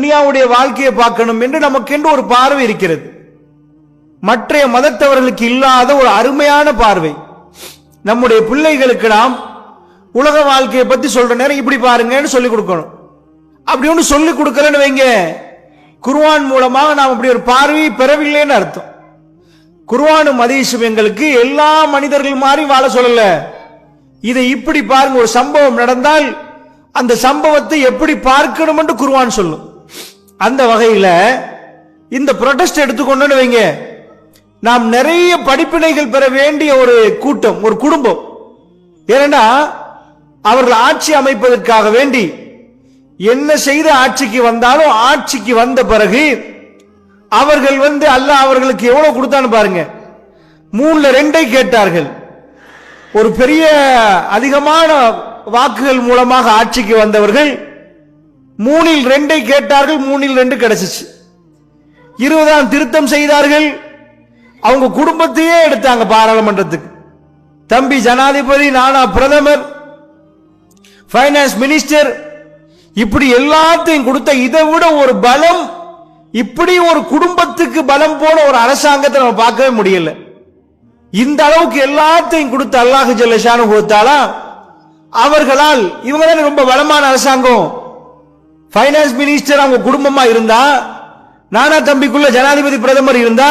துனியாவுடைய வாழ்க்கையை பார்க்கணும் என்று நமக்கென்று ஒரு பார்வை இருக்கிறது. மற்றைய மதத்தவர்களுக்கு இல்லாத ஒரு அருமையான பார்வை. நம்முடைய பிள்ளைகளுக்கு நாம் உலக வாழ்க்கையை பத்தி சொல்ற நேரம் இப்படி பாருங்கன்னு சொல்லி கொடுக்கணும். அப்படி ஒன்று சொல்லி கொடுக்கலன்னு வைங்க. குருவான் மூலமாக நாம் அப்படி ஒரு பார்வையை பெறவில்லைன்னு அர்த்தம். குர்ஆனும் மதீசும் எங்களுக்கு எல்லா மனிதர்கள் மாதிரி வாழ சொல்லல. இதை இப்படி பாருங்க ஒரு சம்பவம் நடந்தால் அந்த சம்பவத்தை எப்படி பார்க்கணும் என்று குர்ஆன் சொல்லும். அந்த வகையில் இந்த புரொட்டஸ்ட் எடுத்துக்கொண்டு வைங்க. நாம் நிறைய படிப்பினைகள் பெற வேண்டிய ஒரு கூட்டம் ஒரு குடும்பம். ஏன்னா அவர்கள் ஆட்சி அமைப்பதற்காக வேண்டி என்ன செய்து ஆட்சிக்கு வந்தாலும் ஆட்சிக்கு வந்த பிறகு அவர்கள் வந்து அல்லாஹ் அவர்களுக்கு எவ்வளவு கொடுத்தான்னு பாருங்க. மூணுல ரெண்டை கேட்டார்கள். ஒரு பெரிய அதிகமான வாக்குகள் மூலமாக ஆட்சிக்கு வந்தவர்கள் மூணில் ரெண்டை கேட்டார்கள் மூணில் ரெண்டு கிடைச்சிச்சு. இருபதாம் திருத்தம் செய்தார்கள். அவங்க குடும்பத்தையே எடுத்தாங்க பாராளுமன்றத்துக்கு. தம்பி ஜனாதிபதி நானா பிரதமர் ஃபைனான்ஸ் மினிஸ்டர் இப்படி எல்லாத்தையும் கொடுத்த இதை விட ஒரு பலம் இப்படி ஒரு குடும்பத்துக்கு பலம் போன ஒரு அரசாங்கத்தை நம்ம பார்க்கவே முடியல. இந்த அளவுக்கு எல்லாத்தையும் கொடுத்த அல்லாஹு ஜல்லஷானு கொடுத்தாலா அவர்களால் இவங்க ரொம்ப பலமான அரசாங்கம். ஃபைனான்ஸ் மினிஸ்டர் அவங்க குடும்பமா இருந்தா நானா தம்பிக்குள்ள ஜனாதிபதி பிரதமர் இருந்தா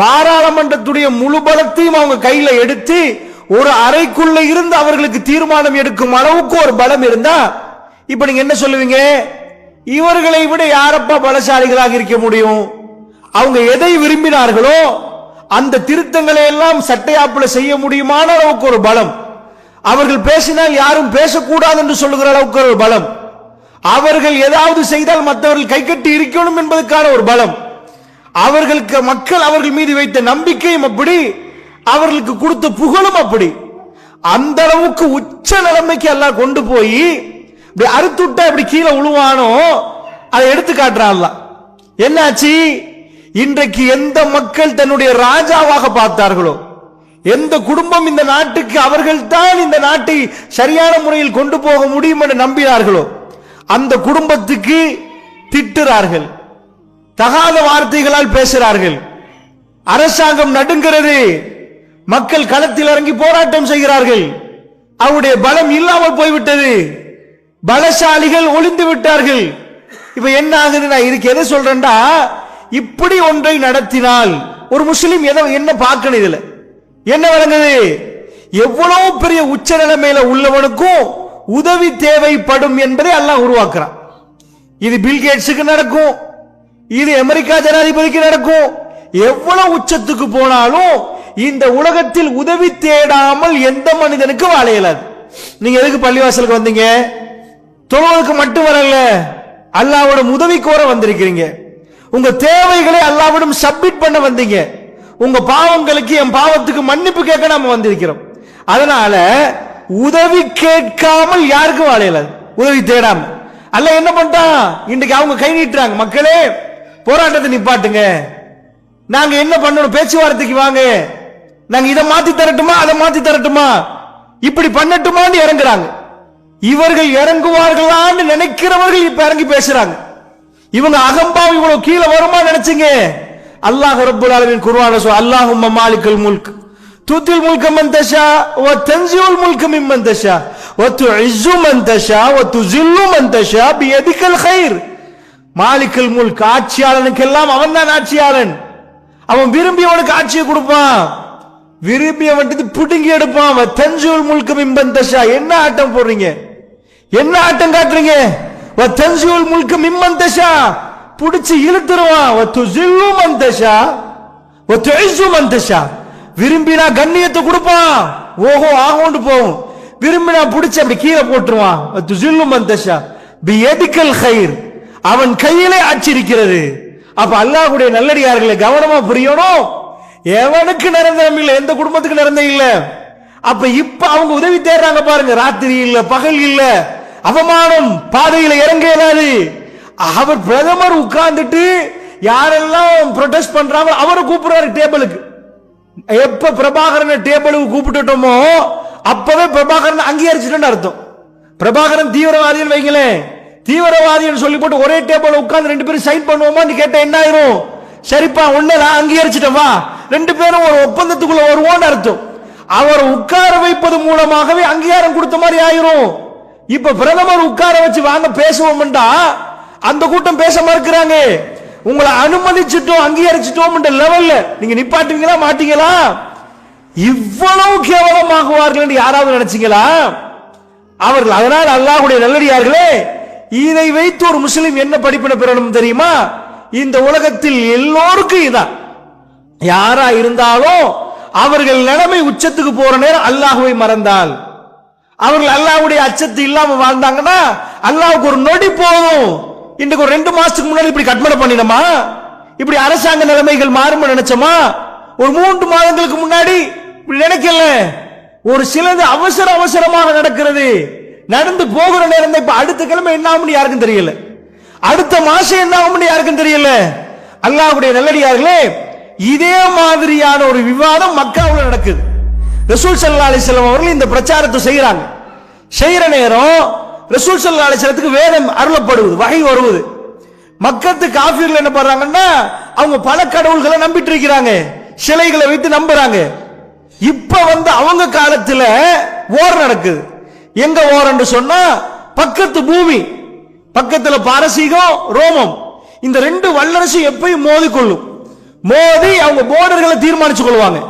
பாராளுமன்றத்துடைய முழு பலத்தையும் அவங்க கையில எடுத்து ஒரு அறைக்குள்ள இருந்து அவர்களுக்கு தீர்மானம் எடுக்கும் அளவுக்கு ஒரு பலம் இருந்தா இப்ப நீங்க என்ன சொல்லுவீங்க? இவர்களை விட யாரப்பா பலசாலிகளாக இருக்க முடியும்? அவங்க எதை விரும்பினார்களோ அந்த திருத்தங்களை எல்லாம் சட்டையாப்புல செய்ய முடியுமான அளவுக்கு ஒரு பலம். அவர்கள் பேசினால் யாரும் பேசக்கூடாது என்று சொல்லுகிற அளவுக்கு ஒரு பலம். அவர்கள் ஏதாவது செய்தால் மற்றவர்கள் கை கட்டி இருக்கணும் என்பதற்கான ஒரு பலம். அவர்களுக்கு மக்கள் அவர்கள் மீது வைத்த நம்பிக்கையும் அப்படி அவர்களுக்கு கொடுத்த புகழும் அப்படி. அந்த அளவுக்கு உச்ச நிலைமைக்கு எல்லாம் கொண்டு போய் இப்படி அறுத்துட்டா இப்படி கீழே உழுவானோ அதை எடுத்து காட்டுறான்ல. என்னாச்சு? இன்றைக்கு எந்த மக்கள் தன்னுடைய ராஜாவாக பார்த்தார்களோ எந்த குடும்பம் இந்த நாட்டுக்கு அவர்கள் தான் இந்த நாட்டை சரியான முறையில் கொண்டு போக முடியும் என்று நம்பினார்களோ அந்த குடும்பத்துக்கு திட்டுறார்கள். தகாத வார்த்தைகளால் பேசுகிறார்கள் அரசாங்கம் நடுங்கிறது. மக்கள் களத்தில் இறங்கி போராட்டம் செய்கிறார்கள். அவருடைய பலம் இல்லாமல் போய்விட்டது. பலசாலிகள் ஒளிந்து விட்டார்கள். இப்ப என்ன ஆகுது? நான் இதுக்கு எதை சொல்றேன்டா? இப்படி ஒன்றை நடத்தினால் ஒரு முஸ்லீம் எதை என்ன பார்க்கணும் இதுல? என்ன விளங்குது? எவ்வளவு பெரிய உச்ச நிலைமையில உள்ளவனுக்கும் உதவி தேவைப்படும் என்பதை அல்லாஹ் உருவாக்குறான். இது பில்கேட்ஸுக்கு நடக்கும். இது அமெரிக்கா ஜனாதிபதிக்கு நடக்கும். எவ்வளவு உச்சத்துக்கு போனாலும் இந்த உலகத்தில் உதவி தேடாமல் எந்த மனிதனுக்கும் வாழ இயலாது. நீங்க எதுக்கு பள்ளிவாசலுக்கு வந்தீங்க? தொழுவதற்கு மட்டும் வரல. அல்லாவோட உதவி கோர வந்திருக்கிறீங்க. உங்க தேவைகளை அல்லாவிடம் சப்மிட் பண்ண வந்தீங்க. உங்க பாவங்களுக்கு என் பாவத்துக்கு மன்னிப்பு கேட்க நாம வந்திருக்கிறோம். அதனால உதவி கேட்காமல் யாருக்கும் வாழையில. உதவி தேடாம. அல்ல என்ன பண்ணிட்டான்? இன்றைக்கு அவங்க கை நீட்டுறாங்க. மக்களே போராட்டத்தை நிப்பாட்டுங்க. நாங்க என்ன பண்ணணும்? பேச்சுவார்த்தைக்கு வாங்க. நாங்க இதை மாத்தி தரட்டுமா? அதை மாத்தி தரட்டுமா? இப்படி பண்ணட்டுமான்னு இறங்குறாங்க. இவர்கள் இறங்குவார்களான்னு நினைக்கிறவர்கள் இப்ப இறங்கி பேசுறாங்க. இவங்க அகம்பா இவ்வளவு கீழே வருமா நினைச்சீங்க. அல்லாஹ் ரபுல் ஆலமீன் குருவான சொல் அல்லாஹும்ம மாலிகல் முல்க். துத்தில் الملك من تشاء وتنزع الملك ممن تشاء وتعز من تشاء وتذل من تشاء بيدك الخير. மாலிக் முல்க் ஆட்சியாளனுக்கெல்லாம் அவன் தான் ஆட்சியாளன். அவன் விரும்பியவனுக்கு ஆட்சியை கொடுப்பான். விரும்பியவன் பிடுங்கி எடுப்பான். அவன் தன்சியுல் முல்க மிம்மன் தஷா என்ன ஆட்டம் போடுறீங்க? என்ன ஆட்டம் காட்டுறீங்க? வ தன்சியுல் முல்க மிம்மன் தஷா பிடிச்சி இழுத்துருவான். வ துஸில்லு மன் தஷா தஷா விரும்பினா கண்ணியத்தை கொடுப்பான். ஓஹோ ஆகோண்டு போகும். விரும்பினா பிடிச்சி அப்படி கீழே போட்டுருவான். வ துஸில்லு மன் தஷா பியதிகல் அவன் கையிலே ஆட்சி இருக்கிறது அப்ப அல்லாஹுடைய நல்லடியார்களை கவனமா புரியணும். எவனுக்கு நிரந்தரம் இல்லை எந்த குடும்பத்துக்கு நிரந்தரம் இல்ல. அப்ப இப்ப அவங்க உதவி தேடுறாங்க பாருங்க. ராத்திரி இல்ல பகல் இல்ல. அவமானம் பாதையில இறங்க இயலாது அவர் பிரதமர் உட்கார்ந்துட்டு யாரெல்லாம் ப்ரொடெஸ்ட் பண்றாங்க அவரை கூப்பிடுறாரு டேபிளுக்கு எப்ப பிரபாகரனை டேபிளுக்கு கூப்பிட்டுட்டோமோ அப்பவே பிரபாகரன் அங்கீகரிச்சுட்டு அர்த்தம். பிரபாகரன் தீவிரவாதின்னு வைங்களேன். தீவிரவாதின்னு சொல்லி போட்டு ஒரே டேபிள் உட்கார்ந்து ரெண்டு பேரும் சைன் பண்ணுவோமா நீ கேட்ட என்ன ஆயிரும்? சரிப்பா உன்ன நான் அங்கீகரிச்சிட்டேன் வா. ரெண்டு பேரும் ஒரு ஒப்பந்தத்துக்குள்ள வருவோம்னு அர்த்தம். அவர் உட்கார வைப்பது மூலமாகவே அங்கீகாரம் கொடுத்த மாதிரி ஆயிரும். இப்ப பிரதமர் உட்கார வச்சு வாங்க பேசுவோம்டா. அந்த கூட்டம் பேச மறுக்கிறாங்க. உங்களை அனுமதிச்சிட்டோம் அங்கீகரிச்சிட்டோம் லெவல்ல நீங்க நிப்பாட்டுவீங்களா மாட்டீங்களா? இவ்வளவு கேவலமாகுவார்கள் என்று யாராவது நினைச்சீங்களா? அவர்கள் அதனால் அல்லாஹுடைய நல்லடியார்களே இதை வைத்து ஒரு முஸ்லிம் என்ன படிப்பின பெறணும் தெரியுமா? இந்த உலகத்தில் எல்லோருக்கும் இதான். யாரா இருந்தாலும் அவர்கள் நிலைமை உச்சத்துக்கு போற நேரம் அல்லாஹுவை மறந்தால். அவர்கள் அல்லாஹுடைய அச்சத்து இல்லாம வாழ்ந்தாங்கன்னா அல்லாஹுக்கு ஒரு நொடி போதும். இன்றைக்கு ஒரு ரெண்டு மாசத்துக்கு முன்னாடி இப்படி கட்மனை பண்ணினோமா? இப்படி அரசாங்க நிலைமைகள் மாறும் நினைச்சோமா? ஒரு மூன்று மாதங்களுக்கு முன்னாடி இப்படி நினைக்கல. ஒரு சிலது அவசர அவசரமாக நடக்கிறது. நடந்து போகிற நேரம் தான் இப்ப அடுத்த கிழமை என்ன ஆகும்னு யாருக்கும் தெரியல. அடுத்த மாசம் என்ன ஆகும்னு யாருக்கும் தெரியல. அல்லாவுடைய நல்லடியார்களே இதே மாதிரியான ஒரு விவாதம் மக்காவில் நடக்குது. ரசூல் சல்லா அலிஸ்லாம் அவர்கள் இந்த பிரச்சாரத்தை செய்யறாங்க செய்யற நேரம் ரசூல் சல்லா அலிஸ்லத்துக்கு வேதம் அருளப்படுவது வகை வருவது. மக்கத்து காஃபியர்கள் என்ன பண்றாங்கன்னா அவங்க பல கடவுள்களை நம்பிட்டு இருக்கிறாங்க. சிலைகளை வைத்து நம்புறாங்க. இப்ப வந்து அவங்க காலத்துல ஓர் நடக்குது. எங்க என்று சொன்னா பக்கத்து பூமி பக்கத்துல பாரசீகம் ரோமம். இந்த ரெண்டு வல்லரசு எப்பயும் மோதிக்கொள்ளும். மோதி அவங்க போர்டர்களை தீர்மானிச்சு கொள்வாங்க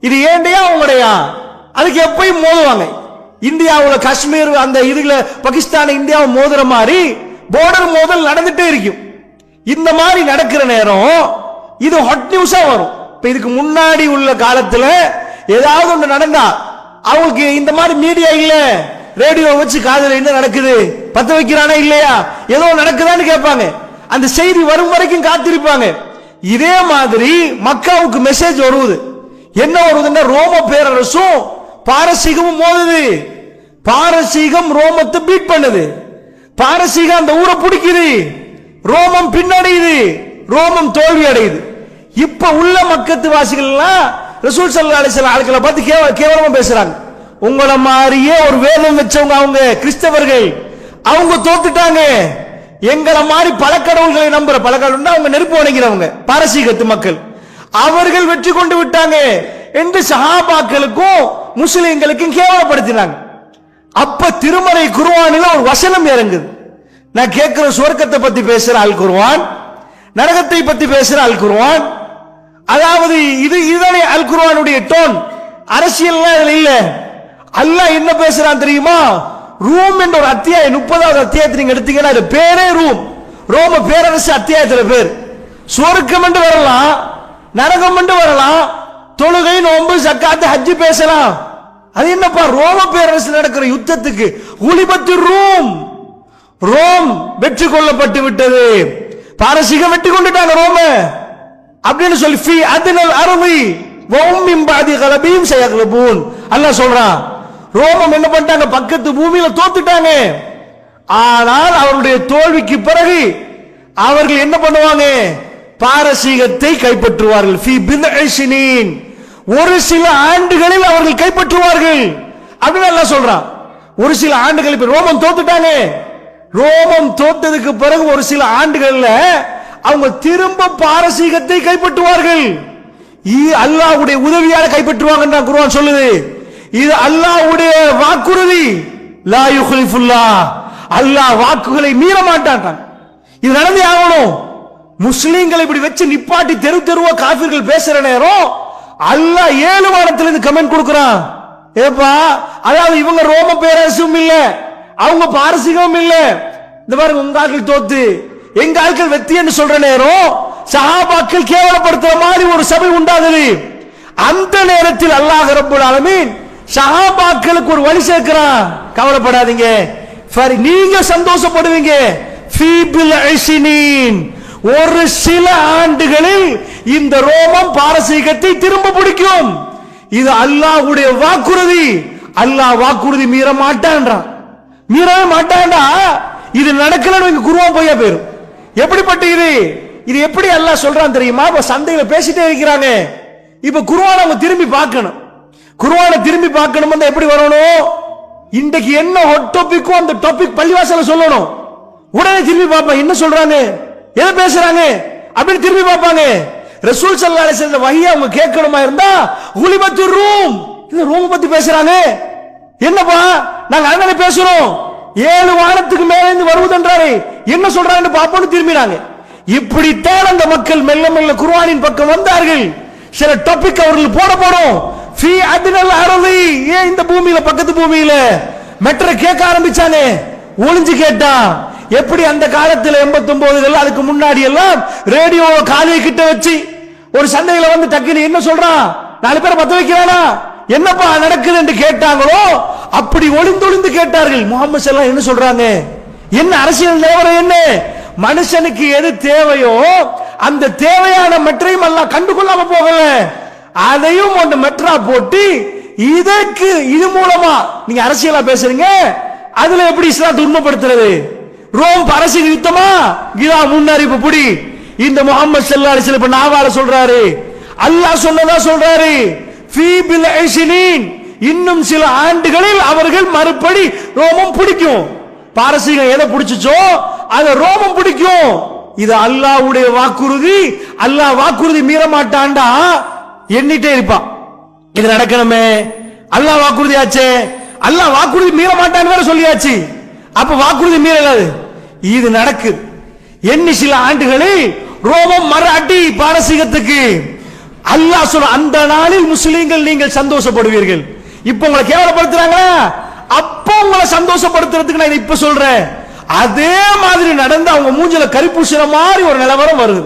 இது ஏண்டையா? அவங்களுடைய? அதுக்கு எப்பயும் மோதுவாங்க. இந்தியாவில் காஷ்மீர் அந்த இதுல பாகிஸ்தான் இந்தியாவை மோதுற மாதிரி போர்டர் மோதல் நடந்துட்டே இருக்கும் இந்த மாதிரி நடக்கிற நேரம் இது ஹாட் நியூஸா வரும். இப்ப இதுக்கு முன்னாடி உள்ள காலத்துல ஏதாவது ஒன்று நடந்தா அவங்களுக்கு இந்த மாதிரி மீடியா இல்ல ரேடியோ வச்சு காதுல என்ன நடக்குது பத்த வைக்கிறானா இல்லையா ஏதோ நடக்குதான்னு கேட்பாங்க. அந்த செய்தி வரும் வரைக்கும் காத்திருப்பாங்க. இதே மாதிரி மக்காவுக்கு மெசேஜ் வருவது. என்ன வருதுன்னா ரோம பேரரசும் பாரசீகமும் மோதுது. பாரசீகம் ரோமத்தை பீட் பண்ணுது. பாரசீகம் அந்த ஊரை பிடிக்குது. ரோமம் பின்னடையுது. ரோமம் தோல்வி அடையுது இப்ப உள்ள மக்கத்து வாசிகள் எல்லாம் ரசூல் சல்லா அலிஸ்லாம் ஆட்களை பார்த்து கேவ- கேவலமா பேசுறாங்க. உங்களை மாதிரியே ஒரு வேதம் வச்சவங்க அவங்க கிறிஸ்தவர்கள். அவங்க தோத்துட்டாங்க. எங்களை மாதிரி பல கடவுள்களை நம்புற பல கடவுள்னா அவங்க நெருப்பு வணங்கிறவங்க பாரசீகத்து மக்கள். அவர்கள் வெற்றி கொண்டு விட்டாங்க. என்று சஹாபாக்களுக்கும் முஸ்லிம்களுக்கும் கேவலப்படுத்தினாங்க. அப்ப திருமலை குருவானில ஒரு வசனம் இறங்குது. நான் கேட்கிற சுவர்க்கத்தை பத்தி பேசுற அல் குருவான் நரகத்தை பத்தி பேசுற அல் குருவான் அதாவது இது இதுதானே அல் குருவானுடைய டோன். அரசியல்லாம் இதுல இல்ல. அல்லாஹ் என்ன பேசுறான் தெரியுமா? ரூம் என்ற ஒரு அத்தியாயம் முப்பதாவது அத்தியாயத்தை நீங்க எடுத்தீங்கன்னா அது பேரே ரூம். ரோம பேரரசு அத்தியாயத்துல பேர். சுவர்க்கம் என்று வரலாம் நரகம் என்று வரலாம் தொழுகை நோன்பு சக்காத்து ஹஜ்ஜி பேசலாம். அது என்னப்பா ரோம பேரரசு நடக்கிற யுத்தத்துக்கு? உலிபத்து ரோம். ரோம் வெற்றி கொள்ளப்பட்டு விட்டது. பாரசீகம் வெட்டி கொண்டுட்டாங்க ரோம. அப்படின்னு சொல்லி ஃபி அதனல் அருமை வௌமின் இம்பாதி கலபீம் செய்யகலபூன் அல்ல சொல்றான் ரோமம் என்ன பண்ணிட்டாங்க? பக்கத்து பூமியில தோத்துட்டாங்க. ஆனால் அவருடைய தோல்விக்கு பிறகு அவர்கள் என்ன பண்ணுவாங்க? பாரசீகத்தை கைப்பற்றுவார்கள். ஃபி பின் ஒரு சில ஆண்டுகளில் அவர்கள் கைப்பற்றுவார்கள். அப்படின்னு எல்லாம் சொல்றான். ஒரு சில ஆண்டுகள் இப்ப ரோமம் தோத்துட்டாங்க. ரோமம் தோத்ததுக்கு பிறகு ஒரு சில ஆண்டுகள்ல அவங்க திரும்ப பாரசீகத்தை கைப்பற்றுவார்கள். இது அல்லாஹ்வுடைய உதவியால கைப்பற்றுவாங்க குருவான் சொல்லுது. இது அல்லாஹ்வுடைய வாக்குறுதி. லா யுஹ்லிஃபுல்லா. அல்லாஹ் வாக்குகளை மீற மாட்டான் இது நடந்தே ஆகணும். முஸ்லீம்களை இப்படி வச்சு நிப்பாட்டி தெரு தெருவா காபிர்கள் பேசுற நேரம் அல்லாஹ் ஏழு வாரத்திலிருந்து கமெண்ட் கொடுக்கறான். ஏப்பா அதாவது இவங்க ரோம பேரரசும் இல்ல அவங்க பாரசீகமும் இல்ல. இந்த பாருங்க உங்க ஆட்கள் தோத்து. எங்க ஆட்கள் வெத்தின்னு சொல்ற நேரம் சஹாபாக்கள் கேவலப்படுத்துற மாதிரி ஒரு சபை உண்டாகுது. அந்த நேரத்தில் அல்லாஹ் ரப்பல் ஆலமீன் சஹாபாக்களுக்கு ஒரு வழி சேர்க்கிறான். கவலைப்படாதீங்க. சரி நீங்க சந்தோஷப்படுவீங்க. ஒரு சில ஆண்டுகளில் இந்த ரோமம் பாரசீகத்தை திரும்ப பிடிக்கும். இது அல்லாஹ்வுடைய வாக்குறுதி. அல்லாஹ் வாக்குறுதி மீற மாட்டான்றான். மீறவே மாட்டான்டா. இது நடக்கலன்னு குருவா போய் போயிரும். எப்படிப்பட்ட இது? இது எப்படி அல்லாஹ் சொல்றான் தெரியுமா? இப்ப சந்தையில பேசிட்டே இருக்கிறாங்க. இப்ப குருவான அவங்க திரும்பி பார்க்கணும். குருவான திரும்பி பார்க்கணும் எப்படி வரணும்? இன்றைக்கு என்ன ஹொட் டாபிக்கோ அந்த டாபிக் பள்ளிவாசல சொல்லணும். உடனே திரும்பி பார்ப்பேன் என்ன சொல்றாங்க? எதை பேசுறாங்க? அப்படின்னு திரும்பி பார்ப்பாங்க. ரசூல் சல்லா அலிஸ்ல வகையை அவங்க கேட்கணுமா இருந்தா ஹுலிபத்து ரூம். இந்த ரூம் பத்தி பேசுறாங்க. என்னப்பா நாங்க அண்ணனை பேசுறோம். ஏழு வாரத்துக்கு மேல இருந்து வருவதென்றாரு என்ன சொல்றாங்க பாப்போம்னு திரும்பினாங்க. இப்படித்தான் அந்த மக்கள் மெல்ல மெல்ல குருவானின் பக்கம் வந்தார்கள். சில டாபிக் அவர்கள் போட போறோம். ஃபீ அட்னல் அரதி. ஏன் இந்த பூமியில பக்கத்து பூமியில? மெட்டரை கேட்க ஆரம்பிச்சானே. ஒளிஞ்சு கேட்டான் எப்படி அந்த காலத்தில் 89 அதுக்கு முன்னாடி எல்லாம் ரேடியோ காலையை கிட்ட வச்சு ஒரு சந்தையில வந்து டக்குனு என்ன சொல்றான்? நாலு பேரை பத்த வைக்கிறானா? என்னப்பா நடக்குது என்று கேட்டாங்களோ அப்படி ஒளிந்தொளிந்து கேட்டார்கள். முகமது எல்லாம் என்ன சொல்றாங்க? என்ன அரசியல் நிலவரம் என்ன? மனுஷனுக்கு எது தேவையோ அந்த தேவையான மெட்ரையும் எல்லாம் கண்டுகொள்ளாம போகல. அதையும் அந்த மெட்ரா போட்டு இதற்கு இது மூலமா நீங்க அரசியலா பேசுறீங்க அதுல எப்படி இஸ்லாத்தை உண்மைப்படுத்துறது? ரோம் அரசியல் யுத்தமா? இதா முன்னறிப்பு புடி. இந்த முகமது ஸல்லல்லாஹு சில இப்போ இப்ப நாவால சொல்றாரு. அல்லாஹ் சொன்னதா சொல்றாரு. ஃபீ பில் இன்னும் சில ஆண்டுகளில் அவர்கள் மறுபடி ரோமம் பிடிக்கும். பாரசீகம் எதை பிடிச்சிச்சோ அதை ரோமம் பிடிக்கும். இது அல்லாஹ்வுடைய வாக்குறுதி. அல்லாஹ் வாக்குறுதி மீற மாட்டான்டா எண்ணிட்டே இருப்பான் இது நடக்கணுமே. அல்லாஹ் வாக்குறுதி ஆச்சே அல்லாஹ் வாக்குறுதி மீற மாட்டான்னு வேற சொல்லியாச்சு. அப்ப வாக்குறுதி மீறலாது இது நடக்குது எண்ணி சில ஆண்டுகளில் ரோமம் மராட்டி பாரசீகத்துக்கு அல்லாஹ் சொல்ல அந்த நாளில் முஸ்லீம்கள் நீங்கள் சந்தோஷப்படுவீர்கள். இப்ப உங்களை கேவலப்படுத்துறாங்களா? அப்போ உங்களை சந்தோஷப்படுத்துறதுக்கு நான் இதை இப்ப சொல்றேன். அதே மாதிரி நடந்து அவங்க மூஞ்சில கரிப்பூசுற மாதிரி ஒரு நிலவரம் வருது.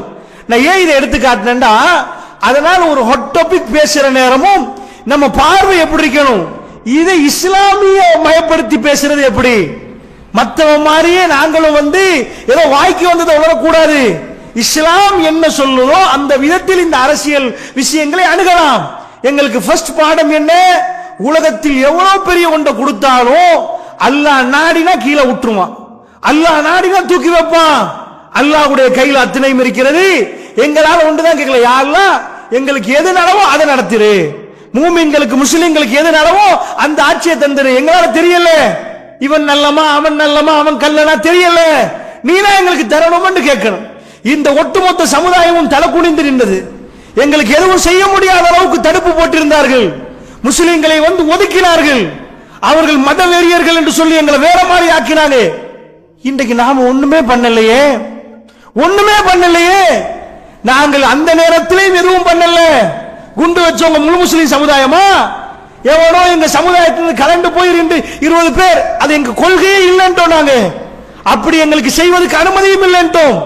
நான் ஏன் இதை எடுத்து காட்டினேன்டா அதனால ஒரு ஹொட் டாபிக் பேசுற நேரமும் நம்ம பார்வை எப்படி இருக்கணும்? இதை இஸ்லாமிய மயப்படுத்தி பேசுறது எப்படி? மற்றவன் மாதிரியே நாங்களும் வந்து ஏதோ வாய்க்கு வந்ததை உணரக்கூடாது. இஸ்லாம் என்ன சொல்லுதோ அந்த விதத்தில் இந்த அரசியல் விஷயங்களை அணுகலாம். எங்களுக்கு ஃபர்ஸ்ட் பாடம் என்ன? உலகத்தில் எவ்வளவு பெரிய ஒன்றை கொடுத்தாலும் அல்லாஹ் நாடினா கீழே விட்டுருவான் அல்லாஹ் நாடினா தூக்கி வைப்பான். அல்லாஹ்வுடைய கையில் அத்தனையும் இருக்கிறது. எங்களால் ஒன்றுதான் கேட்கல. யாரெல்லாம் எங்களுக்கு எது நடவோ அதை நடத்திரு. மூமின்களுக்கு முஸ்லிம்களுக்கு எது நடவோ அந்த ஆட்சியை தந்துரு. எங்களால தெரியல. இவன் நல்லமா அவன் நல்லமா அவன் கல்லனா தெரியல. நீதான் எங்களுக்கு தரணும்னு கேட்கணும். இந்த ஒட்டுமொத்த சமுதாயமும் தலை குனிந்து நின்றது. எங்களுக்கு எதுவும் செய்ய முடியாத அளவுக்கு தடுப்பு போட்டிருந்தார்கள். முஸ்லிம்களை வந்து ஒதுக்கினார்கள். அவர்கள் மத வெறியர்கள் என்று சொல்லி எங்களை வேற மாதிரி ஆக்கினாங்க. இன்றைக்கு நாம ஒண்ணுமே பண்ணலையே. ஒண்ணுமே பண்ணலையே. நாங்கள் அந்த நேரத்திலையும் எதுவும் பண்ணல. குண்டு வச்சவங்க முழு முஸ்லிம் சமுதாயமா? எவனோ எங்க சமுதாயத்திலிருந்து கலண்டு போயிருந்து இருபது பேர் அது எங்க கொள்கையே இல்லைன்ட்டோம் நாங்க அப்படி எங்களுக்கு செய்வதற்கு அனுமதியும் இல்லைன்ட்டோம்.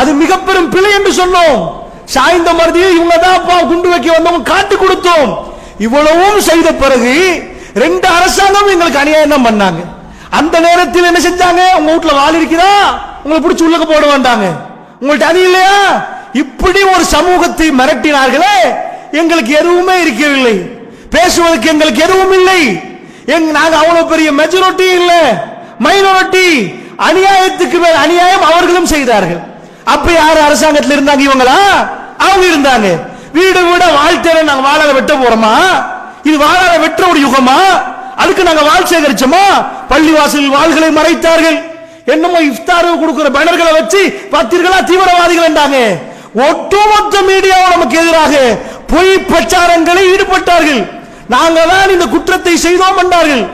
அது மிக பெரும் பிழை என்று சொன்னோம். சாய்ந்த மருதியை இவங்க தான் குண்டு வைக்க வந்தவங்க காட்டி கொடுத்தோம். இவ்வளவும் செய்த பிறகு ரெண்டு அரசாங்கம் எங்களுக்கு அநியாயம் பண்ணாங்க. அந்த நேரத்தில் என்ன செஞ்சாங்க? உங்க வீட்டுல வாள் இருக்குதா? உங்களை பிடிச்சி உள்ளக்க போட வேண்டாங்க உங்கள்ட்ட அது இல்லையா? இப்படி ஒரு சமூகத்தை மிரட்டினார்களே எங்களுக்கு எதுவுமே இருக்கவில்லை. பேசுவதற்கு எங்களுக்கு எதுவும் இல்லை. எங்க நாங்க அவ்வளவு பெரிய மெஜாரிட்டி இல்ல. மைனாரிட்டி அநியாயத்துக்கு மேல் அநியாயம் அவர்களும் செய்தார்கள். அப்ப யார் அரசாங்கத்தில் இருந்தாங்க இவங்களா? அவங்க இருந்தாங்க. வீடு வீட வாழ்க்கையில நாங்க வாழாத வெட்ட போறோமா? இது வாழாத வெற்ற ஒரு யுகமா? அதுக்கு நாங்க வாழ் சேகரிச்சோமா? பள்ளிவாசலில் வாள்களை மறைத்தார்கள். என்னமோ இஃப்தாரு கொடுக்கிற பேனர்களை வச்சு பார்த்தீர்களா தீவிரவாதிகள் என்றாங்க. ஒட்டுமொத்த மீடியாவும் நமக்கு எதிராக பொய் பிரச்சாரங்களை ஈடுபட்டார்கள். நாங்க தான் இந்த குற்றத்தை செய்தோம் என்றார்கள்.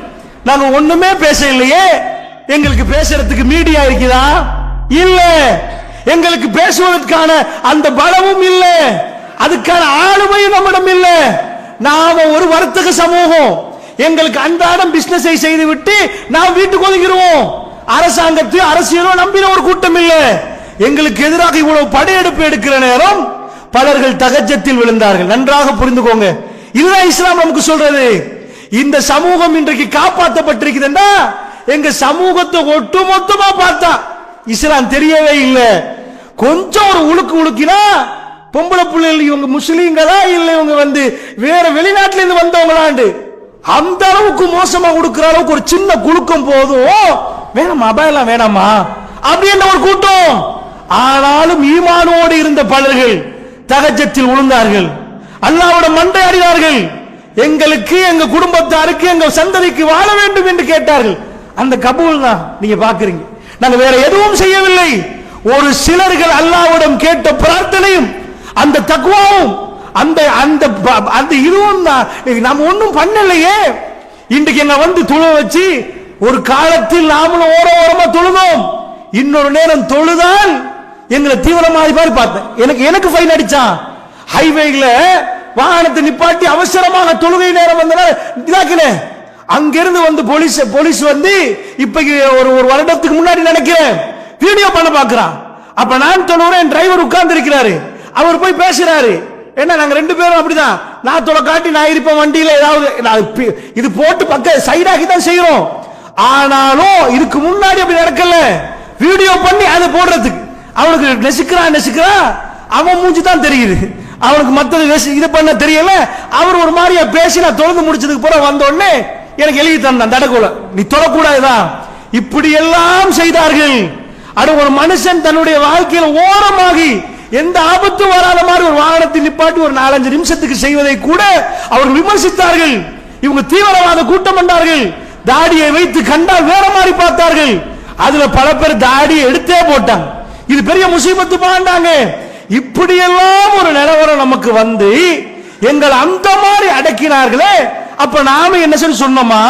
நாங்க ஒண்ணுமே பேச இல்லையே எங்களுக்கு பேசுறதுக்கு மீடியா இருக்குதா? இல்ல. எங்களுக்கு பேசுவதற்கான அந்த பலமும் இல்ல. அதுக்கான ஆளுமையும் நம்மிடம் இல்ல. நாம ஒரு வர்த்தக சமூகம். எங்களுக்கு அன்றாடம் பிசினஸை செய்து விட்டு நாம் வீட்டுக்கு ஒதுங்கிடுவோம் அரசாங்கத்தையும் அரசியலோ நம்பின ஒரு கூட்டம் இல்ல. எங்களுக்கு எதிராக இவ்வளவு படையெடுப்பு எடுக்கிற நேரம் பலர்கள் தகஜத்தில் விழுந்தார்கள். நன்றாக புரிந்துக்கோங்க இதுதான் இஸ்லாம் நமக்கு சொல்றது. இந்த சமூகம் இன்றைக்கு காப்பாற்றப்பட்டிருக்குதுன்னா எங்க சமூகத்தை ஒட்டுமொத்தமா பார்த்தா இஸ்லாம் தெரியவே இல்லை. கொஞ்சம் ஒரு உழுக்கு உழுக்கினா பொம்பளை பிள்ளைகள் இவங்க முஸ்லீம்களா இல்லை இவங்க வந்து வேற வெளிநாட்டுல இருந்து வந்தவங்களாண்டு. அந்த அளவுக்கு மோசமா கொடுக்கிற அளவுக்கு ஒரு சின்ன குழுக்கம் போதும். வேணாமா அபாயெல்லாம் வேணாமா அப்படின்ற ஒரு கூட்டம்? ஆனாலும் ஈமானோடு இருந்த பலர்கள் தகஜத்தில் விழுந்தார்கள் அல்லாவோட மண்டை அடினார்கள். எங்களுக்கு எங்க குடும்பத்தாருக்கு எங்க சந்ததிக்கு வாழ வேண்டும் என்று கேட்டார்கள். அந்த கபூல் தான் நீங்க பாக்குறீங்க நாங்க வேற எதுவும் செய்யவில்லை. ஒரு சிலர்கள் அல்லாவிடம் கேட்ட பிரார்த்தனையும் அந்த தக்குவாவும் அந்த அந்த ப- அந்த இதுவும் தான். நம்ம ஒன்றும் பண்ணலையே. இன்றைக்கு என்ன வந்து துள வச்சு ஒரு காலத்தில் நாமளும் ஓர ஓரமா தொழுதோம். இன்னொரு நேரம் தொழுதால் எங்களை தீவிரமாக மாதிரி பார்த்தேன் எனக்கு எனக்கு ஃபைன் அடிச்சான். ஹைவேல வாகனத்தை நிப்பாட்டி அவசரமாக தொழுகை நேரம் வந்தனால இதாக்கினேன் அங்கிருந்து வந்து போலீஸ் போலீஸ் வந்து இப்ப ஒரு ஒரு வருடத்துக்கு முன்னாடி நினைக்கிறேன். வீடியோ பண்ண பாக்குறான். அப்ப நான் தொழுகிறேன் டிரைவர் உட்கார்ந்து இருக்கிறாரு அவர் போய் பேசுறாரு. என்ன நாங்க ரெண்டு பேரும் அப்படிதான். நான் தொலை காட்டி நான் இருப்பேன் வண்டியில ஏதாவது நான் இது போட்டு பக்க சைடாகி தான் செய்யறோம் ஆனாலும் இதுக்கு முன்னாடி அப்படி நடக்கல. வீடியோ பண்ணி அதை போடுறதுக்கு. அவனுக்கு நெசுக்கிறான் நெசுக்கிறான். அவன் மூஞ்சி தான் தெரியுது. அவனுக்கு மற்றது பேசி இது பண்ண தெரியல. அவர் ஒரு மாதிரியா பேசி நான் தொழுது முடிச்சதுக்கு பிறகு வந்த உடனே எனக்கு எழுதி தந்தான் தடக்குல நீ தொழக்கூடாதுதான் இப்படி எல்லாம் செய்தார்கள். அது ஒரு மனுஷன் தன்னுடைய வாழ்க்கையில் ஓரமாகி எந்த ஆபத்தும் வராத மாதிரி ஒரு வாகனத்தை நிப்பாட்டி ஒரு நாலஞ்சு நிமிஷத்துக்கு செய்வதை கூட அவர்கள் விமர்சித்தார்கள். இவங்க தீவிரவாத கூட்டம் என்றார்கள் தாடியை வைத்து கண்டால் வேற மாதிரி பார்த்தார்கள். அதுல பல பேர் தாடியை எடுத்தே போட்டாங்க. இது பெரிய முசீபத்து பாண்டாங்க. இப்படியெல்லாம் ஒரு நிலவரம் நமக்கு வந்து எங்கள் அந்த மாதிரி அடக்கினார்களே அப்ப நாம என்ன சொல்லி சொன்னோமா?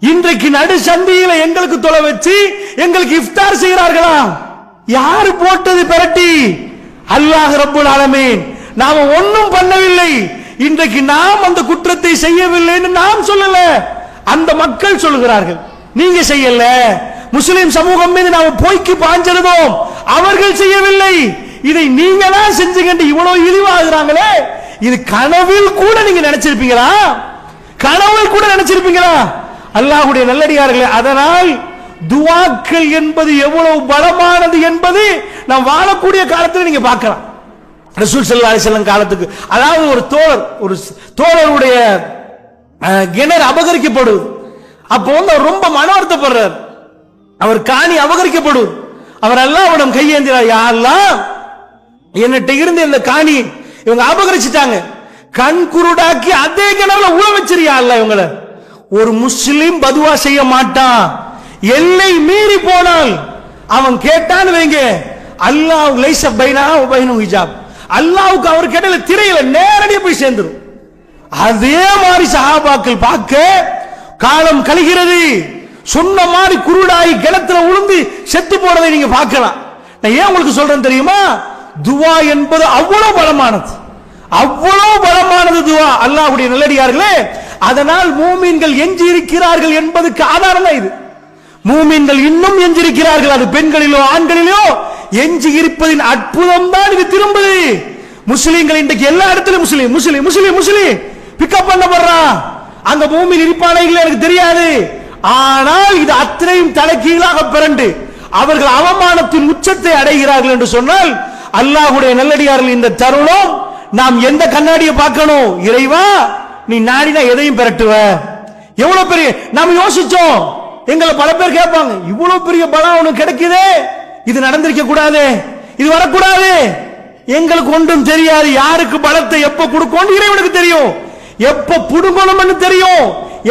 இன்றைக்கு நடு சந்தியில எங்களுக்கு தொலை வச்சு எங்களுக்கு இஃப்தார் செய்கிறார்களா? யாரு போட்டது பெரட்டி? அல்லாஹ் ரப்புல் ஆலமீன். நாம ஒன்னும் பண்ணவில்லை. இன்றைக்கு நாம் அந்த குற்றத்தை செய்யவில்லைன்னு நாம் சொல்லல. அந்த மக்கள் சொல்லுகிறார்கள் நீங்க செய்யல. முஸ்லிம் சமூகம் மீது நாம போய்க்கு பாஞ்சிருந்தோம் அவர்கள் செய்யவில்லை. இதை நீங்க தான் செஞ்சுக்கிட்டு இவ்வளவு இழிவாகிறாங்களே? இது கனவில் கூட நீங்க நினைச்சிருப்பீங்களா? கனவில் கூட நினைச்சிருப்பீங்களா? அல்லாஹுடைய நல்லடியார்களே அதனால் துவாக்கள் என்பது எவ்வளவு பலமானது என்பது நாம் வாழக்கூடிய காலத்தில் நீங்க பார்க்கலாம். ரசூல் ஸல்லல்லாஹு அலிசல்லம் காலத்துக்கு அதாவது ஒரு தோழர் ஒரு தோழருடைய கிணறு அபகரிக்கப்படுது. அப்போ வந்து அவர் ரொம்ப மன வருத்தப்படுறார். அவர் காணி அபகரிக்கப்படுவது அவர் அல்லாவிடம் கையேந்திரார் யாரெல்லாம் என்னட்ட இருந்து இந்த காணி இவங்க அபகரிச்சுட்டாங்க. கண் குருடாக்கி அதே கிணறுல உழ வச்சிருக்கா அல்ல இவங்கள? ஒரு முஸ்லிம் பதுவா செய்ய மாட்டான். எல்லை மீறி போனால் அவன் கேட்டான்னு வைங்க. அல்லாஹ் லைச பைனா பைனு ஹிஜாப். அல்லாஹ்வுக்கு அவர் கேட்டல திரையில நேரடியாக போய் சேர்ந்துரும். அதே மாதிரி சஹாபாக்கள் பார்க்க காலம் கழிகிறது. சொன்ன மாதிரி குருடாகி கிணத்துல உளுந்து செத்து போறதை நீங்க பார்க்கலாம். நான் ஏன் உங்களுக்கு சொல்றேன் தெரியுமா? துவா என்பது அவ்வளவு பலமானது. அவ்வளவு பலமானது துவா. அல்லாஹ்வுடைய நல்லடியார்களே அதனால் மூமீன்கள் எஞ்சி இருக்கிறார்கள் என்பதுக்கு ஆதாரம் இது. மூமீன்கள் இன்னும் எஞ்சிருக்கிறார்கள் அது பெண்களிலோ ஆண்களிலோ எஞ்சி இருப்பதின் அற்புதம் தான் இது திரும்புது. முஸ்லீம்கள் இன்றைக்கு எல்லா இடத்துலயும் முஸ்லீம் முஸ்லீம் முஸ்லீம் முஸ்லீம். பிக்கப் பண்ணப்படுறான் அங்க பூமியில் இருப்பானே இல்லை எனக்கு தெரியாது. ஆனால் இது அத்தனையும் தலைகீழாக பிறண்டு அவர்கள் அவமானத்தின் உச்சத்தை அடைகிறார்கள் என்று சொன்னால் அல்லாஹுடைய நல்லடியார்கள் இந்த தருணம் நாம் எந்த கண்ணாடியை பார்க்கணும்? இறைவா நீ நாடினா எதையும் பெரட்டுவ? எவ்வளவு பெரிய நாம யோசிச்சோம். எங்களை பல பேர் கேட்பாங்க இவ்வளவு பெரிய பலம் அவனுக்கு கிடைக்குதே. இது நடந்திருக்க கூடாது. இது வரக்கூடாது. எங்களுக்கு ஒன்றும் தெரியாது யாருக்கு பலத்தை எப்ப கொடுக்கும் இறைவனுக்கு தெரியும். எப்ப புடுங்கணும்னு தெரியும்.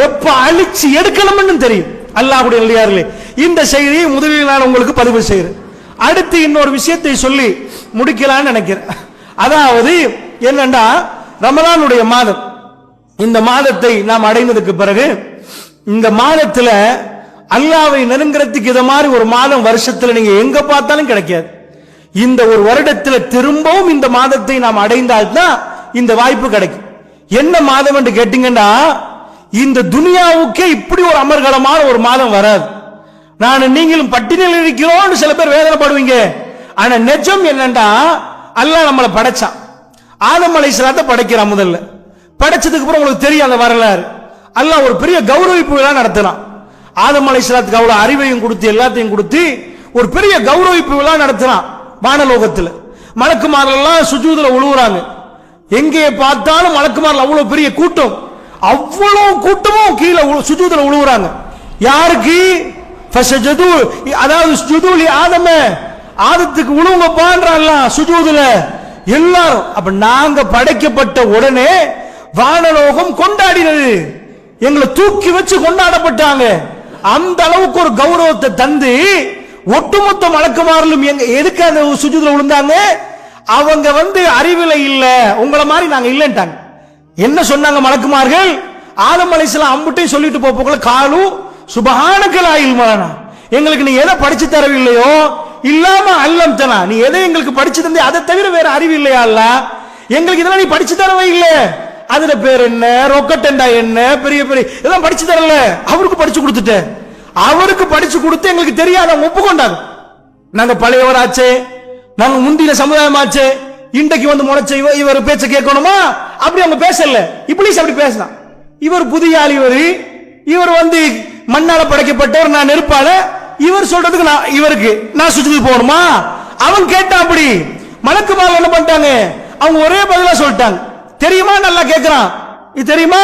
எப்ப அழிச்சு எடுக்கணும்னு தெரியும். அல்லாஹ்வுடைய நல்லியார்களே இந்த செய்தியை முதலில் நான் உங்களுக்கு பதிவு செய்கிறேன் அடுத்து இன்னொரு விஷயத்தை சொல்லி முடிக்கலான்னு நினைக்கிறேன். அதாவது என்னண்டா ரமலானுடைய மாதம். இந்த மாதத்தை நாம் அடைந்ததுக்கு பிறகு இந்த மாதத்துல அல்லாவை நெருங்குறதுக்கு இதை மாதிரி ஒரு மாதம் வருஷத்துல நீங்க எங்க பார்த்தாலும் கிடைக்காது. இந்த ஒரு வருடத்துல திரும்பவும் இந்த மாதத்தை நாம் அடைந்தால்தான் இந்த வாய்ப்பு கிடைக்கும். என்ன மாதம் என்று கேட்டீங்கன்னா இந்த துனியாவுக்கே இப்படி ஒரு அமர்கலமான ஒரு மாதம் வராது. நான் நீங்களும் பட்டினியில் இருக்கிறோம்னு சில பேர் வேதனைப்படுவீங்க. ஆனா நிஜம் என்னண்டா அல்லாஹ் நம்மளை படைச்சான் ஆதம் அலைஹிஸ்ஸலாத்தை படைக்கிறான் முதல்ல. படைச்சதுக்கு அப்புறம் உங்களுக்கு தெரியும் அந்த வரலாறு. அல்லாஹ் ஒரு பெரிய கௌரவிப்பு விழா நடத்தினான். ஆதம் அலைஹிஸ்ஸலாத்துக்கு அவ்வளவு அறிவையும் கொடுத்து எல்லாத்தையும் கொடுத்து ஒரு பெரிய கௌரவிப்பு விழா நடத்தினான் வானலோகத்தில். மலக்குமாரெல்லாம் சுஜூதில் உழுவுறாங்க. எங்கே பார்த்தாலும் மலக்குமாரில் அவ்வளோ பெரிய கூட்டம். அவ்வளோ கூட்டமும் கீழே சுஜூதில் உழுவுறாங்க. யாருக்கு? அதாவது சுஜூலி ஆதம. ஆதத்துக்கு உழுவுங்க பான்றான்ல சுஜூதுல? எல்லாரும். அப்ப நாங்க படைக்கப்பட்ட உடனே வானலோகம் கொண்டாடினது. எங்களை தூக்கி வச்சு கொண்டாடப்பட்டாங்க. அந்த அளவுக்கு ஒரு கௌரவத்தை தந்து ஒட்டுமொத்த மலக்குமாரிலும் எங்க எதுக்கு அந்த சுஜூதுல விழுந்தாங்க? அவங்க வந்து அறிவில இல்ல உங்களை மாதிரி நாங்க இல்லைன்ட்டாங்க. என்ன சொன்னாங்க மலக்குமார்கள்? ஆதம் அலைஹிஸ்ஸலாம் அம்புட்டையும் சொல்லிட்டு போப்போக்குள்ள காலு சுபஹானக்கல் ஆயில் மலனா. எங்களுக்கு நீ எதை படிச்சு தரவில்லையோ இல்லாம அல்லம் தனா நீ எதை எங்களுக்கு படிச்சு தந்தே அதை தவிர வேற அறிவு இல்லையா அல்ல? எங்களுக்கு இதெல்லாம் நீ படிச்சு தரவே இல்லை. அதுல பேர் என்ன? ரொக்கட்டண்டா என்ன? பெரிய பெரிய இதெல்லாம் படிச்சு தரல. அவருக்கு படிச்சு கொடுத்துட்டேன் அவருக்கு படிச்சு கொடுத்து எங்களுக்கு தெரியாத ஒப்புக்கொண்டாங்க. நாங்க பழையவராச்சே. நாங்க முந்தின சமுதாயமாச்சே. இன்றைக்கு வந்து முளைச்ச இவ இவர் பேச்ச கேட்கணுமா? அப்படி அவங்க பேசல. இப்ளீஸ் அப்படி பேசலாம் இவர் புதிய ஆள் இவர். இவர் வந்து மண்ணால படைக்கப்பட்டவர் நான் நெருப்பால. இவர் சொல்றதுக்கு நான் இவருக்கு நான் சுஜிக்கு போகணுமா? அவன் கேட்டான் அப்படி. மலக்குமார் என்ன பண்ணிட்டாங்க? அவங்க ஒரே பதிலா சொல்லிட்டாங்க. தெரியுமா? நல்லா கேட்கிறான் இது தெரியுமா?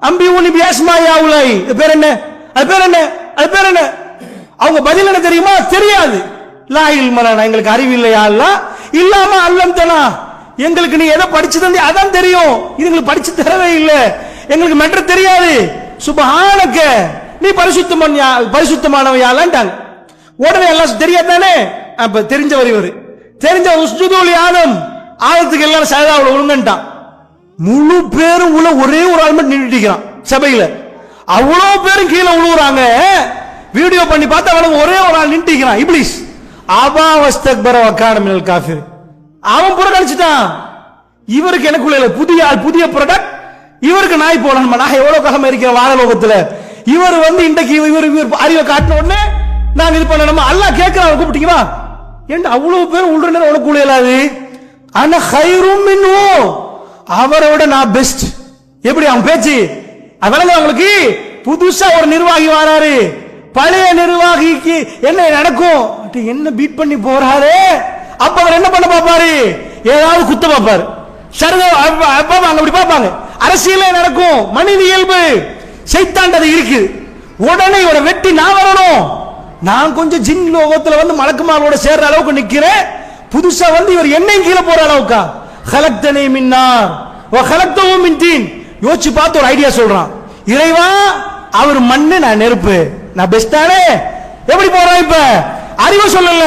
அம்பி உனி பியாஸ்மா யாவுலாய் இது பேர் என்ன? அது பேர் என்ன? அது பேர் என்ன? அவங்க பதில் என்ன தெரியுமா? தெரியாது. லா இல்மலனா எங்களுக்கு அறிவு இல்லையா? அல்ல? இல்லாம அல்லம் தானா. எங்களுக்கு நீ எதை படிச்சு தந்தி அதான் தெரியும். இது எங்களுக்கு படிச்சு தரவே இல்லை. எங்களுக்கு மெட்ரு தெரியாது. சுபஹானக்க. நீ பரிசுத்தமன் பரிசுத்தமானவன் பரிசுத்தமானவையாலன்ட்டாங்க உடனே எல்லாம் தெரியாதானே அப்ப தெரிஞ்சவர் இவர். தெரிஞ்ச உஸ்ஜுதூல் யானம். ஆயத்துக்கு எல்லாரும் சயதாவில் ஒழுங்கன்ட்டான் முழு பேரும் உள்ள ஒரே ஒரு ஆள் மட்டும் நின்றுட்டிக்கிறான் சபையில. அவ்வளோ பேரும் கீழே விழுவுறாங்க. வீடியோ பண்ணி பார்த்தா அவனுக்கு ஒரே ஒரு ஆள் நின்றுட்டிக்கிறான் இப்ளீஸ். அபாவஸ்தக் பர வக்கானமினல் காஃபிர். அவன் புறக்கணிச்சுட்டான் இவருக்கு எனக்குள்ள புதிய ஆள் புதிய ப்ராடக்ட் இவருக்கு நாய் போடணுமா? நான் எவ்வளவு காலமா இருக்கிறேன் வானலோகத்துல? இவர் வந்து இன்றைக்கு இவர் இவர் அறிவை காட்டின உடனே நான் இது பண்ணணுமா? அல்லாஹ் கேட்கிறான் கூப்பிட்டீங்களா? ஏன்டா அவ்வளவு பேர் உள்ள நேரம் உனக்கு இயலாது ஆனா ஹைரும் மின்னு. அவரை விட நான் பெஸ்ட் எப்படி அவன் பேச்சு? அதனால அவங்களுக்கு புதுசா ஒரு நிர்வாகி வராரு. பழைய நிர்வாகிக்கு என்ன நடக்கும்? என்ன பீட் பண்ணி போறாரு? அப்ப அவர் என்ன பண்ண பாப்பாரு ஏதாவது குத்த பாப்பாரு சரி அப்பா அங்க அப்படி பார்ப்பாங்க. அரசியல நடக்கும். மனித இயல்பு. சைத்தாண்டது இருக்கு. உடனே இவரை வெட்டி நான் வரணும். நான் கொஞ்சம் ஜின் லோகத்துல வந்து மலக்குமாரோட சேர்ற அளவுக்கு நிக்கிறேன். புதுசா வந்து இவர் என்னையும் கீழே போற அளவுக்கா? ஹலக்தனே மின்னார். ஓ ஹலக்தவும் மின் தீன். யோசிச்சு பார்த்து ஒரு ஐடியா சொல்றான். இறைவா அவர் மண்ணு நான் நெருப்பு. நான் பெஸ்டானே எப்படி போறோம் இப்ப? அறிவு சொல்லல.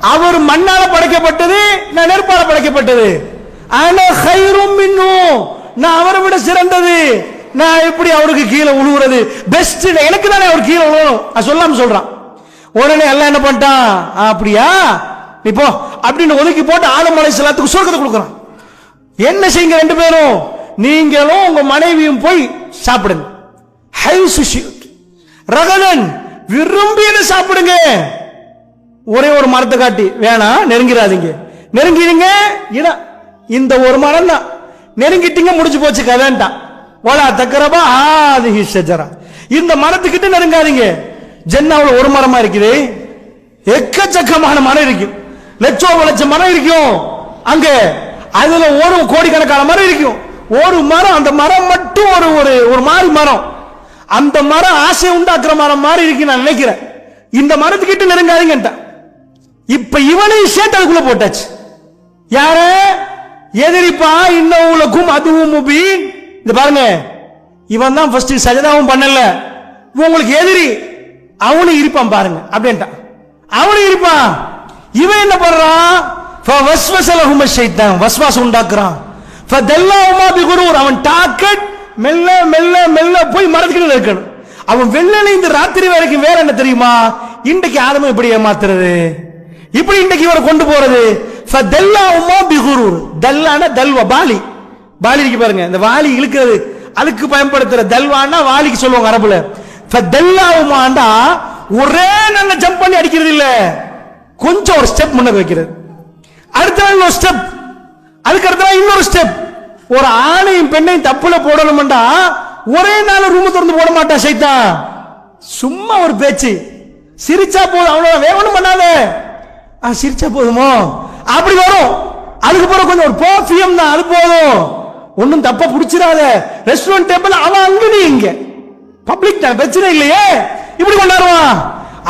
அவர் மண்ணால படைக்கப்பட்டது நான் நெருப்பால படைக்கப்பட்டது. ஆனா ஹைரும் மின்னும். நான் அவரை விட சிறந்தது. நான் எப்படி அவருக்கு கீழே உழுவுறது? பெஸ்ட் எனக்கு தானே அவர் கீழே உழுவணும். அது சொல்லாம சொல்றான். உடனே எல்லாம் என்ன பண்ணிட்டான்? அப்படியா? நீ போ. அப்படின்னு ஒதுக்கி போட்டு ஆதமலை அலை சொர்க்கத்தை கொடுக்குறான். என்ன செய்யுங்க ரெண்டு பேரும்? நீங்களும் உங்க மனைவியும் போய் சாப்பிடுங்க. ஹை சுஷியூட் ரகதன் விரும்பியதை சாப்பிடுங்க. ஒரே ஒரு மரத்தை காட்டி வேணாம் நெருங்கிறாதீங்க நெருங்கிறீங்க இட இந்த ஒரு மரம் தான். நெருங்கிட்டீங்க முடிஞ்சு போச்சு கதைன்ட்டான். ஓலா தக்கரபா ஆதிஹி ஷஜரா. இந்த மரத்துக்கிட்ட நெருங்காதீங்க. ஜென்னாவில் ஒரு மரமா இருக்குது. எக்கச்சக்கமான மரம் இருக்கு. லட்சம் லட்சம் மரம் இருக்கும். அங்க அதுல ஒரு கோடிக்கணக்கான மரம் இருக்கும். ஒரு மரம் அந்த மரம் மட்டும் ஒரு ஒரு ஒரு மாதிரி மரம். அந்த மரம் ஆசை உண்டாக்குற மரம் மாதிரி இருக்கு நான் நினைக்கிறேன். இந்த மரத்துக்கிட்ட நெருங்காதீங்கன்ட்டான் இப்ப இவனையும் சேர்த்து அதுக்குள்ள போட்டாச்சு. யார? எதிரிப்பா இன்னும் அதுவும் முபீன். இந்த பாருங்க இவன் தான் ஃபர்ஸ்ட் சஜதாவும் பண்ணல. உங்களுக்கு எதிரி அவனும் இருப்பான் பாருங்க அப்படின்ட்டான். அவனும் இருப்பான். இவன் என்ன பண்றான்? ஃபவஸ்வஸலஹும ஷைத்தான் வஸ்வாஸ் உண்டாக்குறான். ஃபதல்லாஹுமா பிகுரூர் அவன் டாக்கெட் மெல்ல மெல்ல மெல்ல போய் மரத்துக்கிட்ட இருக்கணும் அவன் வெள்ளனை இந்த ராத்திரி வரைக்கும் வேற என்ன தெரியுமா? இன்றைக்கு ஆதம இப்படி ஏமாத்துறது? இப்படி இன்றைக்கு இவரை கொண்டு போறது? ஃபதல்லாஹுமா பிகுரூர் தல்லான தெல்வ பாலி பாலி இருக்கு பாருங்க இந்த வாலி இழுக்கிறது. அதுக்கு பயன்படுத்துற தல்வான்னா வாலிக்கு சொல்லுவாங்க அரபுல. தெல்லாவுமாண்டா ஒரே நல்ல ஜம்ப் பண்ணி அடிக்கிறது இல்ல. கொஞ்சம் ஒரு ஸ்டெப் முன்னுக்கு வைக்கிறது. அடுத்த நாள் இன்னொரு ஸ்டெப் அதுக்கு அடுத்த நாள் இன்னொரு ஸ்டெப் ஒரு ஆணையும் பெண்ணையும் தப்புல போடணும்டா ஒரே நாள் ரூம் திறந்து போட மாட்டான் சைத்தா. சும்மா ஒரு பேச்சு. சிரிச்சா போதும் அவ்வளோ வேவனும் பண்ணாத. ஆ, சிரிச்சா போதுமோ? அப்படி வரும். அதுக்கு பிறகு கொஞ்சம் ஒரு பர்ஃபியூம் தான் அது போதும். ஒன்றும் தப்பா புடிச்சிடாத. ரெஸ்டாரண்ட் டேபிள் அவன் அங்க நீ இங்க பப்ளிக் பிரச்சனை இல்லையே. இப்படி கொண்டாடுவான்.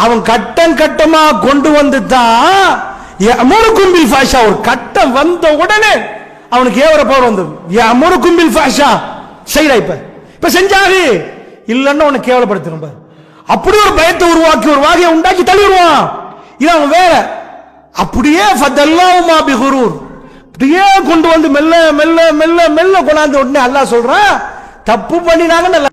அவன் கட்டம் கட்டமா கொண்டு வந்து தான் அமோரு கும்பில் ஃபாஷா ஒரு கட்டம் வந்த உடனே அவனுக்கு ஏவர பவர் வந்து அமோரு கும்பில் ஃபாஷா செய்யறா இப்ப. இப்ப செஞ்சாரு. இல்லைன்னு உன்னை கேவலப்படுத்தணும் பாரு. அப்படி ஒரு பயத்தை உருவாக்கி ஒரு வாகையை உண்டாக்கி தள்ளிடுவான். இது அவன் வேற அப்படியே ஃபதல்லாவுமா பிகுரூர். கொண்டு வந்து மெல்ல மெல்ல மெல்ல மெல்ல கொண்டாந்து உடனே அல்லா சொல்றான் தப்பு பண்ணினாங்க நல்லா